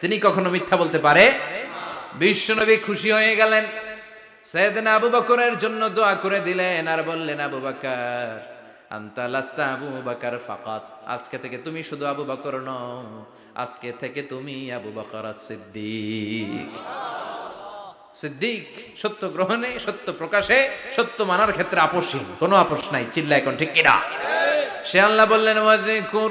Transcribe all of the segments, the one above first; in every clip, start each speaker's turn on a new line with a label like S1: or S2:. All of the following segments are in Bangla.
S1: তিনি কখনো মিথ্যা বলতে পারে? বিশ্বনবী খুশি হয়ে গেলেন। সৈয়দিন আবু বকরের জন্য দোয়া করে দিলেন আর বললেন, আবু বকর, আন্তা লাস্তা আবু বকর ফাকাত। আজকে থেকে তুমি শুধু আবু বকর নও, আজকে থেকে তুমি আবু বকর সিদ্দিক। সিদ্দিক সত্য গ্রহণে, সত্য প্রকাশে, সত্য মানার ক্ষেত্রে আপোষহীন। কোনো আপোষ নাই চিল্লা এখন ঠিক কিনা? সে আল্লাহ বললেন, ওয়াযকুর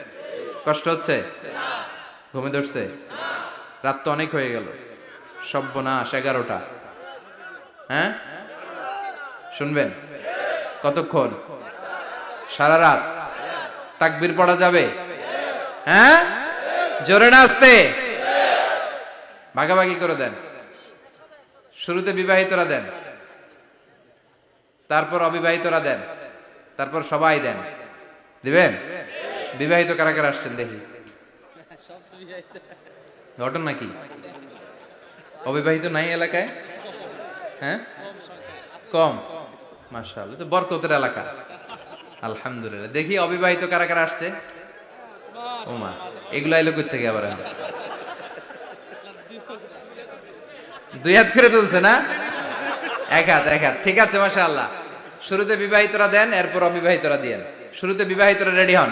S1: কষ্ট হচ্ছে? ঘুমে ধরছে? রাত তো অনেক হয়ে গেল। সব্যনাশ এগারোটা। হ্যাঁ? শুনবেন? কতক্ষণ? সারা রাত। তাকবির পড়া যাবে? হ্যাঁ? জোরে না আসতে ভাগাভাগি করে দেন। শুরুতে বিবাহিতরা দেন। তারপর অবিবাহিতরা দেন। তারপর সবাই দেন। দিবেন? বিবাহিত কারা কারা আসছেন দেখি? ঘটন নাকি? অবিবাহিত নাই এলাকায়? হ্যাঁ? কম। মার্শাল তো বরকতের এলাকা। আলহামদুলিল্লাহ, দেখি অবিবাহিত কারা কারা আসছে? ওমা, এগুলো আইলো থেকে আবার দুই হাত ফিরে তুলছে না? এক হাত এক হাত, ঠিক আছে মাসা আল্লাহ শুরুতে বিবাহিতরা দেন, এরপর অবিবাহিতরা দিয়েন। শুরুতে বিবাহিতরা রেডি হন।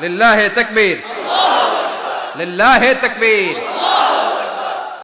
S1: লিল্লাহে তাকবীর লিল্লাহে তাকবীর